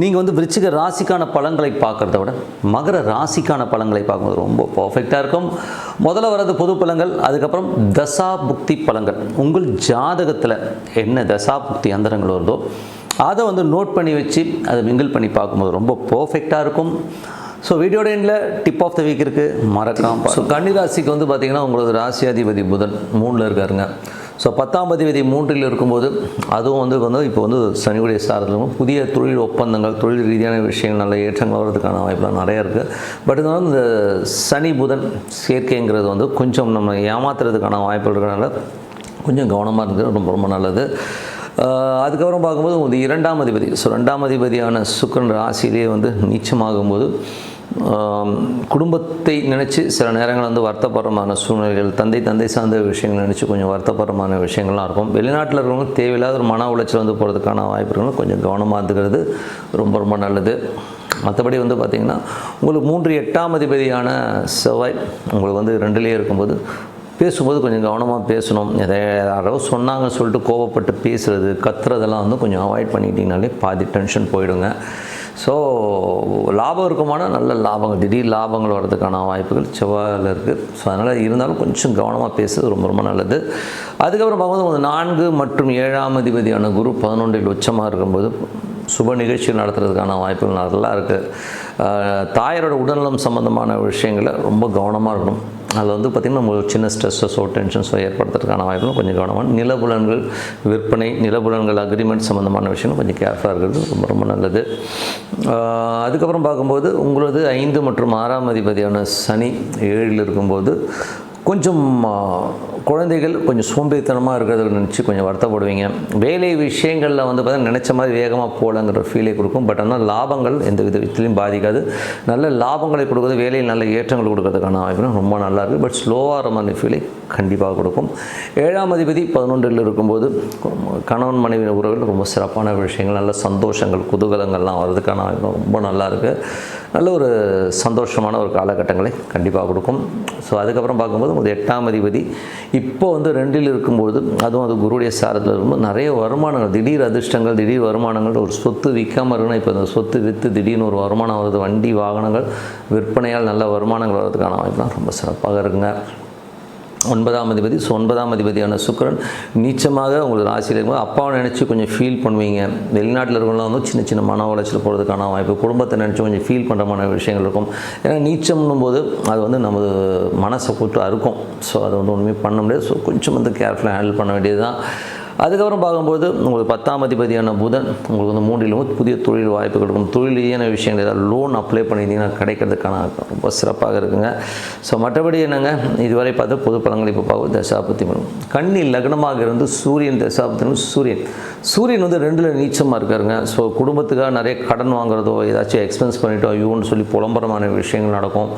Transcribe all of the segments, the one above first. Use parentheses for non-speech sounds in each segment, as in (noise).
நீங்கள் வந்து விருச்சிக ராசிக்கான பலன்களை பார்க்குறத விட மகர ராசிக்கான பலன்களை பார்க்கும்போது ரொம்ப பர்ஃபெக்டாக இருக்கும். முதல்ல வர்றது பொது பலன்கள் அதுக்கப்புறம் தசா புக்தி பலன்கள். உங்கள் ஜாதகத்தில் என்ன தசா புக்தி அந்தரங்கள் வருதோ அதை வந்து நோட் பண்ணி வச்சு அதை மிங்கிள் பண்ணி பார்க்கும்போது ரொம்ப பர்ஃபெக்டாக இருக்கும். ஸோ வீடியோட எண்டில் டிப் ஆஃப் த வீக் இருக்குது மறக்காமல் ஸோ கன்னிராசிக்கு வந்து பார்த்திங்கன்னா உங்களது ராசியாதிபதி புதன் மூணில் இருக்காருங்க. ஸோ பத்தாம் அதிபதி மூன்றில் இருக்கும்போது அதுவும் வந்து வந்து இப்போ வந்து சனியுடைய சாரத்திலும் புதிய தொழில் ஒப்பந்தங்கள் தொழில் ரீதியான விஷயங்கள் நல்ல ஏற்றங்கள் வர்றதுக்கான வாய்ப்புலாம் நிறையா இருக்குது பட் இருந்தாலும் இந்த சனி புதன் சேர்க்கைங்கிறது வந்து கொஞ்சம் நம்ம ஏமாத்துறதுக்கான வாய்ப்புகள் இருக்கிறனால கொஞ்சம் கவனமாக இருந்தது ரொம்ப ரொம்ப நல்லது. அதுக்கப்புறம் பார்க்கும்போது இந்த இரண்டாம் அதிபதி ஸோ ரெண்டாம் அதிபதியான சுக்கரன் ராசியிலே வந்து நீச்சமாகும்போது குடும்பத்தை நினச்சி சில நேரங்கள் வந்து வருத்தப்படுறமான சூழ்நிலைகள் தந்தை தந்தை சார்ந்த விஷயங்கள் நினச்சி கொஞ்சம் வருத்தப்படுறமான விஷயங்கள்லாம் இருக்கும். வெளிநாட்டில் இருக்கிறவங்க தேவையில்லாத ஒரு மன உளைச்சல் வந்து போகிறதுக்கான வாய்ப்புகளும் கொஞ்சம் கவனமாக இருந்துக்கிறது ரொம்ப ரொம்ப நல்லது. மற்றபடி வந்து பார்த்திங்கன்னா உங்களுக்கு மூன்று எட்டாம் அதிபதியான செவ்வாய் உங்களுக்கு வந்து ரெண்டுலேயே இருக்கும்போது பேசும்போது கொஞ்சம் கவனமாக பேசணும். எதை யாரோ சொன்னாங்கன்னு சொல்லிட்டு கோவப்பட்டு பேசுகிறது கத்துறதெல்லாம் வந்து கொஞ்சம் அவாய்ட் பண்ணிக்கிட்டிங்கனாலே பாதி டென்ஷன் போயிடுங்க. ஸோ லாபம் இருக்குமானா நல்ல லாபங்கள் திடீர் லாபங்கள் வர்றதுக்கான வாய்ப்புகள் செவ்வாயில் இருக்குது ஸோ அதனால் இருந்தாலும் கொஞ்சம் கவனமாக பேசுறது ரொம்ப ரொம்ப நல்லது. அதுக்கப்புறம் பார்க்கும்போது நான்கு மற்றும் ஏழாம் அதிபதியான குரு பதினொன்றில் உச்சமாக இருக்கும்போது சுப நிகழ்ச்சிகள் நடத்துறதுக்கான வாய்ப்புகள் நல்லா இருக்குது தாயாரோட உடல்நலம் சம்மந்தமான விஷயங்களை ரொம்ப கவனமாக இருக்கணும். அதில் வந்து பார்த்திங்கன்னா நம்ம சின்ன ஸ்ட்ரெஸ்ஸஸோ டென்ஷன்ஸோ ஏற்படுத்துறதுக்கான வாய்ப்புகளும் கொஞ்சம் கவனமாக நிலபுலன்கள் விற்பனை நிலபுலன்கள் அக்ரிமெண்ட் சம்மந்தமான விஷயங்கள் கொஞ்சம் கேர்ஃபுல்லாக இருக்கிறது. ரொம்ப ரொம்ப நல்லது. அதுக்கப்புறம் பார்க்கும்போது உங்களது ஐந்து மற்றும் ஆறாம் அதிபதியான சனி ஏழில் இருக்கும்போது கொஞ்சம் குழந்தைகள் கொஞ்சம் சோம்பேறித்தனமாக இருக்கிறத நினச்சி கொஞ்சம் வருத்தப்படுவீங்க. வேலை விஷயங்களில் வந்து பார்த்தீங்கன்னா நினச்ச மாதிரி வேகமாக போகலங்கிற ஃபீலை கொடுக்கும். பட் ஆனால் லாபங்கள் எந்த வித விதத்துலையும் பாதிக்காது. நல்ல லாபங்களை கொடுக்குறது வேலையில் நல்ல ஏற்றங்கள் கொடுக்கறதுக்கான வாய்ப்புகள் ரொம்ப நல்லா இருக்குது பட் ஸ்லோவாக மாதிரி ஃபீலை கண்டிப்பாக கொடுக்கும். ஏழாம் அதிபதி பதினொன்றில் இருக்கும்போது கணவன் மனைவி உறவில் ரொம்ப சிறப்பான விஷயங்கள் நல்ல சந்தோஷங்கள் குதூகலங்கள்லாம் வர்றதுக்கான வாய்ப்பு ரொம்ப நல்லா இருக்குது நல்ல ஒரு சந்தோஷமான ஒரு காலகட்டங்களை கண்டிப்பாக கொடுக்கும். ஸோ அதுக்கப்புறம் பார்க்கும்போது ஒரு எட்டாம் அதிபதி. இப்போ வந்து ரெண்டில் இருக்கும்போது அதுவும் அது குருடைய சாரத்தில் இருக்கும்போது நிறைய வருமானங்கள். திடீர் அதிர்ஷ்டங்கள் திடீர் வருமானங்கள். ஒரு சொத்து விற்காமல் இருக்கணும் இப்போ அந்த சொத்து விற்று திடீர்னு ஒரு வருமானம் வருது. வண்டி வாகனங்கள் விற்பனையால் நல்ல வருமானங்கள் வர்றதுக்கான வாய்ப்புலாம் ரொம்ப சிறப்பாக இருக்குங்க. ஒன்பதாம் அதிபதி ஸோ ஒன்பதாம் அதிபதியான சுக்கிரன் நீச்சமாக உங்களுக்கு ராசியில் இருக்கும்போது அப்பாவை நினச்சி கொஞ்சம் ஃபீல் பண்ணுவீங்க. வெளிநாட்டில் இருக்கிறவங்களாம் வந்து சின்ன சின்ன மன உளைச்சல் போகிறதுக்கான வாய்ப்பு குடும்பத்தை நினச்சி கொஞ்சம் ஃபீல் பண்ணுற மாதிரி விஷயங்கள் இருக்கும். ஏன்னா நீச்சம்னும் போது அது வந்து நமது மனசை போட்டு அறுக்கும். ஸோ அதை வந்து ஒன்றுமே பண்ண முடியாது. ஸோ கொஞ்சம் வந்து கேர்ஃபுல்லாக ஹேண்டில் பண்ண வேண்டியது தான் அதுக்கப்புறம் பார்க்கும்போது உங்களுக்கு பத்தாம் அதிபதியான புதன் உங்களுக்கு வந்து மூன்றிலும் புதிய தொழில் வாய்ப்புகள் இருக்கும். தொழில் ரீதியான விஷயங்கள் ஏதாவது லோன் அப்ளை பண்ணியிருந்தீங்கன்னா கிடைக்கிறதுக்கான ரொம்ப சிறப்பாக இருக்குங்க. ஸோ மற்றபடி என்னங்க? இதுவரை பார்த்து பொது பலன்கள் இப்போ பார்க்கும் தசாபத்தி பலன். கண்ணி லக்னமாக இருந்து சூரியன் தசாபத்தி சூரியன். சூரியன் வந்து ரெண்டில் நீச்சமாக இருக்காருங்க. ஸோ குடும்பத்துக்காக நிறைய கடன் வாங்குறதோ ஏதாச்சும் எக்ஸ்பென்ஸ் பண்ணிட்டோ ஐயோன்னு சொல்லி புலம்பரமான விஷயங்கள் நடக்கும்.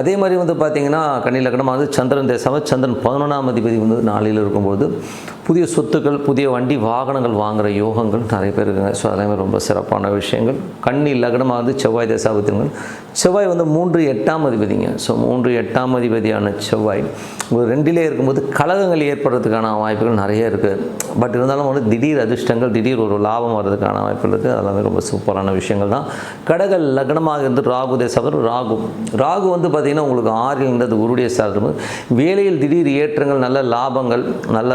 அதே மாதிரி வந்து பார்த்தீங்கன்னா கண்ணி லக்னமாக வந்து சந்திரன் தேசமாக சந்திரன் பதினொன்றாம் அதிபதி வந்து நாளில் இருக்கும்போது புதிய சொத்துக்கள் புதிய வண்டி வாகனங்கள் வாங்குகிற யோகங்கள் நிறைய பேர் இருக்குங்க. ஸோ அதெல்லாமே ரொம்ப சிறப்பான விஷயங்கள். கண்ணி லக்னமாக வந்து செவ்வாய் தசாபத்தினங்கள் செவ்வாய் வந்து மூன்று எட்டாம் அதிபதிங்க. ஸோ மூன்று எட்டாம் அதிபதியான செவ்வாய். ஒரு ரெண்டிலே இருக்கும்போது கழகங்கள் ஏற்படுறதுக்கான வாய்ப்புகள் நிறைய இருக்குது பட் இருந்தாலும் வந்து திடீர் அதிர்ஷ்டங்கள் திடீர் ஒரு லாபம் வர்றதுக்கான வாய்ப்புகள் இருக்குது அதெல்லாமே ரொம்ப சூப்பரான விஷயங்கள் தான். கடக லக்னமாக இருந்து ராகு தேசம் ராகு. ராகு வந்து பார்த்திங்கன்னா உங்களுக்கு ஆறில்ன்றது குருடைய சாதம் வேலையில் திடீர் ஏற்றங்கள் நல்ல லாபங்கள் நல்ல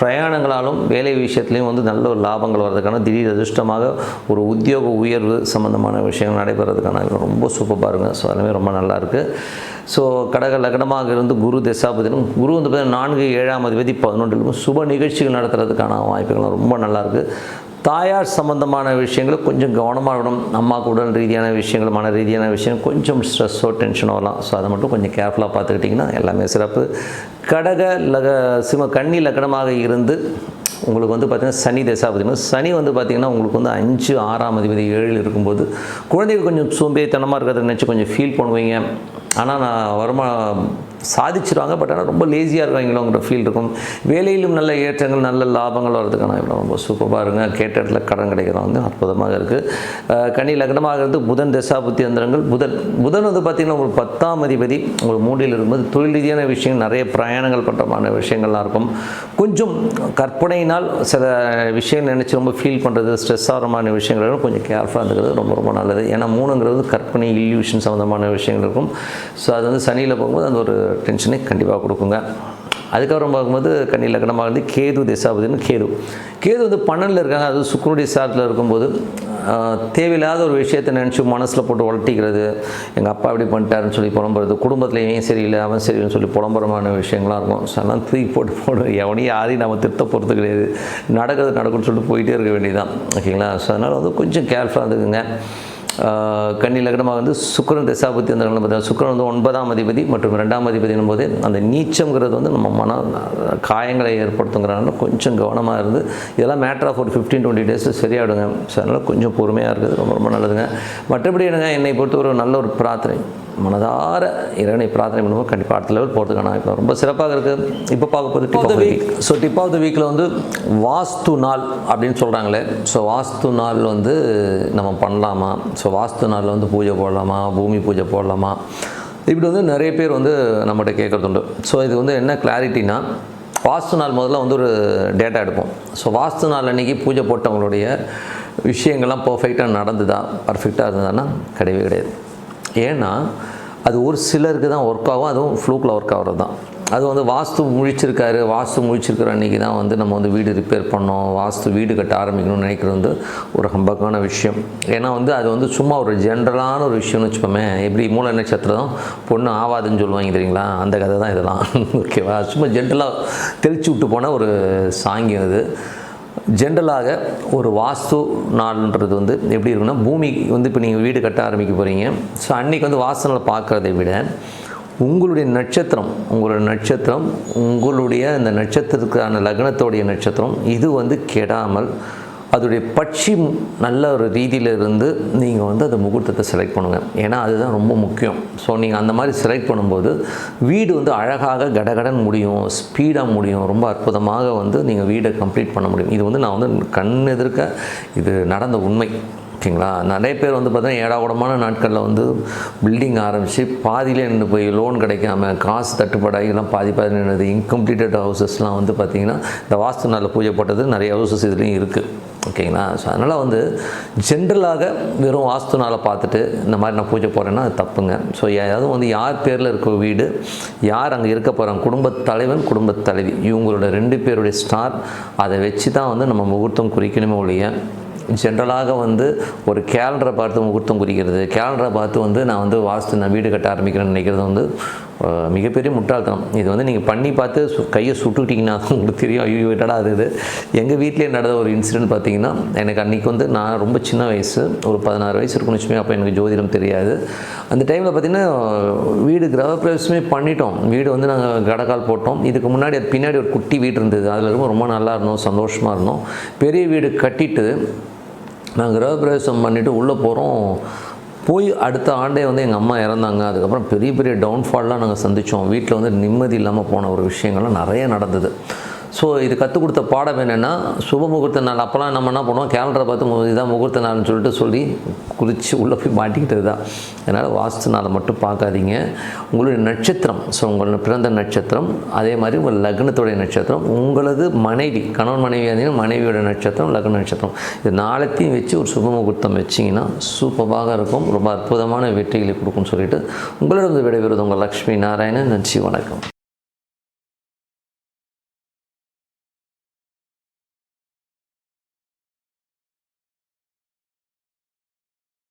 பிரயாணங்களாலும் வேலை விஷயத்துலையும் வந்து நல்ல ஒரு லாபங்கள் வர்றதுக்கான திடீர் அதிர்ஷ்டமாக ஒரு உத்தியோக உயர்வு சம்மந்தமான விஷயங்கள் நடைபெறதுக்கான ரொம்ப சூப்பர் பாருங்க. ஸோ அதுவுமே ரொம்ப நல்லாயிருக்கு ஸோ கடக லக்னமாக இருந்து குரு தசாபதினும் குரு வந்து பார்த்தீங்கன்னா நான்கு ஏழாம் அதிபதி பதினொன்றிலும் சுப நிகழ்ச்சிகள் நடத்துறதுக்கான வாய்ப்புகள் ரொம்ப நல்லாயிருக்கு தாயார் சம்பந்தமான விஷயங்களும் கொஞ்சம் கவனமாக இருக்கணும். அம்மாவுக்கு உடல் ரீதியான விஷயங்கள் மன ரீதியான விஷயம் கொஞ்சம் ஸ்ட்ரெஸ்ஸோ டென்ஷனோ வரலாம் ஸோ அதை மட்டும் கொஞ்சம் கேர்ஃபுல்லாக பார்த்துக்கிட்டிங்கன்னா எல்லாமே சிறப்பு. கடக லக சிம கண்ணி லக்கணமாக இருந்து உங்களுக்கு வந்து பார்த்திங்கன்னா சனி தசாபதினா சனி வந்து பார்த்திங்கன்னா உங்களுக்கு வந்து அஞ்சு ஆறாம் அதிபதி ஏழில் இருக்கும்போது குழந்தைகள் கொஞ்சம் சோம்பேறித்தனமாக இருக்கிறத நினச்சி கொஞ்சம் ஃபீல் பண்ணுவீங்க. ஆனால் நான் வருமானம் சாதிச்சிருவாங்க பட் ஆனால் ரொம்ப லேசியாக இருக்காங்களோங்கிற ஃபீல் இருக்கும். வேலையிலும் நல்ல ஏற்றங்கள் நல்ல லாபங்கள் வர்றதுக்கான இவ்வளோ ரொம்ப சூப்பராக இருங்க கேட்ட இடத்துல கடன் வந்து அற்புதமாக இருக்குது கனி லக்னமாகிறது புதன் தசாபுத்தி அந்தரங்கள் புதன் புதன் வந்து பார்த்திங்கன்னா உங்களுக்கு பத்தாம் அதிபதி உங்களுக்கு மூடியில் இருக்கும்போது தொழில் ரீதியான விஷயங்கள் நிறைய பிரயாணங்கள் பண்ணுறமான விஷயங்கள்லாம் இருக்கும். கொஞ்சம் கற்பனையினால் சில விஷயங்கள் நினச்சி ரொம்ப ஃபீல் பண்ணுறது ஸ்ட்ரெஸ் ஆகிறமான விஷயங்கள் கொஞ்சம் கேர்ஃபுல்லாக இருக்கிறது ரொம்ப ரொம்ப நல்லது. ஏன்னா மூணுங்கிறது கற்பனை இல்யூஷன் சம்மந்தமான விஷயங்கள் இருக்கும். ஸோ அது வந்து சனியில் போகும்போது அந்த ஒரு டென்ஷனை கண்டிப்பாக கொடுக்குங்க. அதுக்கப்புறம் பார்க்கும்போது கன்னி லக்னமாக வந்து கேது திசாபதினு கேது. கேது வந்து பன்னெண்டில் இருக்காங்க. அது சுக்கரனுடைய சாரத்தில் இருக்கும்போது தேவையில்லாத ஒரு விஷயத்தை நினச்சி மனசில் போட்டு உழட்டிக்கிறது. எங்கள் அப்பா இப்படி பண்ணிட்டாருன்னு சொல்லி புலம்புறது. குடும்பத்தில் இவன் சரியில்லை அவன் சரியில்லைன்னு சொல்லி புலம்புறமான விஷயங்களாம் இருக்கும். ஸோ அதெல்லாம் தூக்கி போட்டு போடும் எவனையும் யாரையும் நம்ம திருத்த போகிறது கிடையாது. நடக்கிறது நடக்கும்னு சொல்லிட்டு போயிட்டே இருக்க வேண்டியதுதான். ஓகேங்களா? ஸோ அதனால் வந்து கொஞ்சம் கேர்ஃபுல்லாக இருந்துக்குங்க. கன்னி லக்னமாக வந்து சுக்கரன் தசாபத்தி அந்த பார்த்தீங்கன்னா சுக்கரன் வந்து ஒன்பதாம் அதிபதி மற்றும் ரெண்டாம் அதிபதினும் போது அந்த நீச்சங்கிறது வந்து நம்ம மன காயங்களை ஏற்படுத்துங்கிறனால கொஞ்சம் கவனமாக இருந்து இதெல்லாம் மேட்ரு ஆஃப் ஒரு ஃபிஃப்டீன் டுவெண்ட்டி டேஸில் சரியாயிடுங்க. ஸோ அதனால் கொஞ்சம் பொறுமையாக இருக்குது ரொம்ப ரொம்ப நல்லதுங்க. மற்றபடி என்னங்க என்னை பொறுத்த ஒரு நல்ல ஒரு பிரார்த்தனை. மனதார இறைவனை பிரார்த்தனை பண்ணுவோம் கண்டிப்பாக அடுத்த லெவல் போகிறதுக்கான இப்போ ரொம்ப சிறப்பாக இருக்குது இப்போ பார்க்க போது dip of the week so dip of the வீக்கில் வந்து வாஸ்து நாள் அப்படின்னு சொல்கிறாங்களே ஸோ வாஸ்து நாள் வந்து நம்ம பண்ணலாமா? ஸோ வாஸ்து நாளில் வந்து பூஜை போடலாமா? பூமி பூஜை போடலாமா? இப்படி வந்து நிறைய பேர் வந்து நம்மகிட்ட கேட்குறது உண்டு ஸோ இது வந்து என்ன கிளாரிட்டினா வாஸ்து நாள் முதல்ல வந்து ஒரு டேட்டா எடுப்போம். ஸோ வாஸ்து நாள் அன்றைக்கி பூஜை போட்டவங்களுடைய விஷயங்கள்லாம் பர்ஃபெக்டாக நடந்துதா? பர்ஃபெக்டாக இருந்ததுன்னா கிடையவே கிடையாது. ஏன்னா அது ஒரு சிலருக்கு தான் ஒர்க் ஆகும் அதுவும் ஃப்ளூக்கில் ஒர்க் ஆகிறது தான். அது வந்து வாஸ்து முழிச்சிருக்காரு வாஸ்து முழிச்சிருக்கிற அன்றைக்கி தான் வந்து நம்ம வந்து வீடு ரிப்பேர் பண்ணோம் வாஸ்து வீடு கட்ட ஆரம்பிக்கணும்னு நினைக்கிறது வந்து ஒரு ஹம்பக்கான விஷயம். ஏன்னா வந்து அது வந்து சும்மா ஒரு ஜென்ரலான ஒரு விஷயம்னு வச்சுப்போமே எப்படி மூல நட்சத்திரம் பொண்ணு ஆவாதுன்னு சொல்லுவாங்க தெரியுங்களா? அந்த கதை தான் இதெல்லாம். (laughs) ஓகேவா சும்மா ஜென்ரலாக தெளிச்சு விட்டு போன ஒரு சாங்கியம் அது. ஜென்ரலாக ஒரு வாஸ்து நாள்ன்றது வந்து எப்படி இருக்குன்னா பூமி வந்து இப்போ நீங்கள் வீடு கட்ட ஆரம்பிக்க போகிறீங்க ஸோ அன்றைக்கி வந்து வாஸ்து நாள் பார்க்குறதை விட உங்களுடைய நட்சத்திரம் உங்களுடைய நட்சத்திரம் உங்களுடைய அந்த நட்சத்திரத்துக்கான லக்னத்தோடைய நட்சத்திரம் இது வந்து கெடாமல் அதோடைய பட்சி நல்ல ஒரு ரீதியில் இருந்து நீங்கள் வந்து அந்த முகூர்த்தத்தை செலக்ட் பண்ணுங்கள் ஏன்னா அதுதான் ரொம்ப முக்கியம். ஸோ நீங்கள் அந்த மாதிரி செலக்ட் பண்ணும்போது வீடு வந்து அழகாக கடகடன் முடியும் ஸ்பீடாக முடியும் ரொம்ப அற்புதமாக வந்து நீங்கள் வீடை கம்ப்ளீட் பண்ண முடியும். இது வந்து நான் வந்து கண் எதிர்க்க இது நடந்த உண்மை. ஓகேங்களா? நிறைய பேர் வந்து பார்த்தீங்கன்னா ஏடாகுடமான நாட்களில் வந்து பில்டிங் ஆரம்பித்து பாதியிலே நின்று போய் லோன் கிடைக்காம காசு தட்டுப்பாடாகி எல்லாம் பாதி பாதி நின்றது இன்கம்ப்ளீட்டட் ஹவுசஸ்லாம் வந்து பார்த்திங்கன்னா இந்த வாஸ்து நாளில் பூஜை போட்டது நிறைய ஹவுசஸ் இதுலேயும் இருக்குது ஓகேங்களா? ஸோ அதனால் வந்து ஜென்ரலாக வெறும் வாஸ்து நாளை பார்த்துட்டு இந்த மாதிரி நான் பூஜை போகிறேன்னா அது தப்புங்க. ஸோ ஏதாவது வந்து யார் பேரில் இருக்க வீடு யார் அங்கே இருக்க போகிறாங்க குடும்பத் தலைவன் குடும்பத் தலைவி இவங்களோட ரெண்டு பேருடைய ஸ்டார் அதை வச்சு தான் வந்து நம்ம முகூர்த்தம் குறிக்கணுமே ஒழிய ஜென்ரலாக வந்து ஒரு கேலண்டரை பார்த்து முகூர்த்தம் குறிக்கிறது கேலண்டரை பார்த்து வந்து நான் வந்து வாஸ்து நான் வீடு கட்ட ஆரம்பிக்கிறேன்னு நினைக்கிறது வந்து மிகப்பெரிய முட்டாள்தனம். இது வந்து நீங்கள் பண்ணி பார்த்து சு கையை சுட்டுக்கிட்டிங்கன்னா உங்களுக்கு தெரியும். ஐயோ விட்டடா அது இது? எங்கள் வீட்டிலே நடந்த ஒரு இன்சிடென்ட் பார்த்தீங்கன்னா எனக்கு அன்றைக்கி வந்து நான் ரொம்ப சின்ன வயசு ஒரு பதினாறு வயசு இருக்குன்னு வச்சுமே அப்போ எனக்கு ஜோதிடம் தெரியாது. அந்த டைமில் பார்த்திங்கன்னா வீடு கிரகப்பிரவேசமே பண்ணிட்டோம். வீடு வந்து நாங்கள் கடக்கால் போட்டோம். இதுக்கு முன்னாடி அது பின்னாடி ஒரு குட்டி வீடு இருந்தது. அதில் இருக்கும் ரொம்ப நல்லா இருந்தோம் சந்தோஷமாக இருந்தோம். பெரிய வீடு கட்டிட்டு நாங்கள் கிரகப்பிரவேசம் பண்ணிவிட்டு உள்ளே போகிறோம் போய் அடுத்த ஆண்டே வந்து எங்கள் அம்மா இறந்தாங்க. அதுக்கப்புறம் பெரிய பெரிய டவுன்ஃபால்லாம் நாங்கள் சந்தித்தோம் வீட்டில் வந்து நிம்மதி இல்லாமல் போன ஒரு விஷயங்கள்லாம் நிறைய நடந்தது. ஸோ இது கற்றுக் கொடுத்த பாடம் என்னென்னா சுப முகூர்த்த நாள். அப்போல்லாம் நம்ம என்ன பண்ணுவோம்? கேலண்டரை பார்த்து இதுதான் முகூர்த்த நாள்னு சொல்லிட்டு சொல்லி குறித்து உள்ளே போய் மாட்டிக்கிட்டது தான். அதனால் வாஸ்து நாளை மட்டும் பார்க்காதீங்க. உங்களுடைய நட்சத்திரம் ஸோ உங்களோட பிறந்த நட்சத்திரம் அதே மாதிரி உங்கள் லக்னத்துடைய நட்சத்திரம் உங்களது மனைவி கணவன் மனைவி இருந்தீங்கன்னா மனைவியோட நட்சத்திரம் லக்ன நட்சத்திரம். இது நாளத்தையும் வச்சு ஒரு சுப முகூர்த்தம் வச்சிங்கன்னா சூப்பராக இருக்கும். ரொம்ப அற்புதமான வெற்றிகளை கொடுக்கும்னு சொல்லிட்டு உங்களிடம் விடைபெறுவது உங்கள் லக்ஷ்மி நாராயணன். நன்றி வணக்கம்.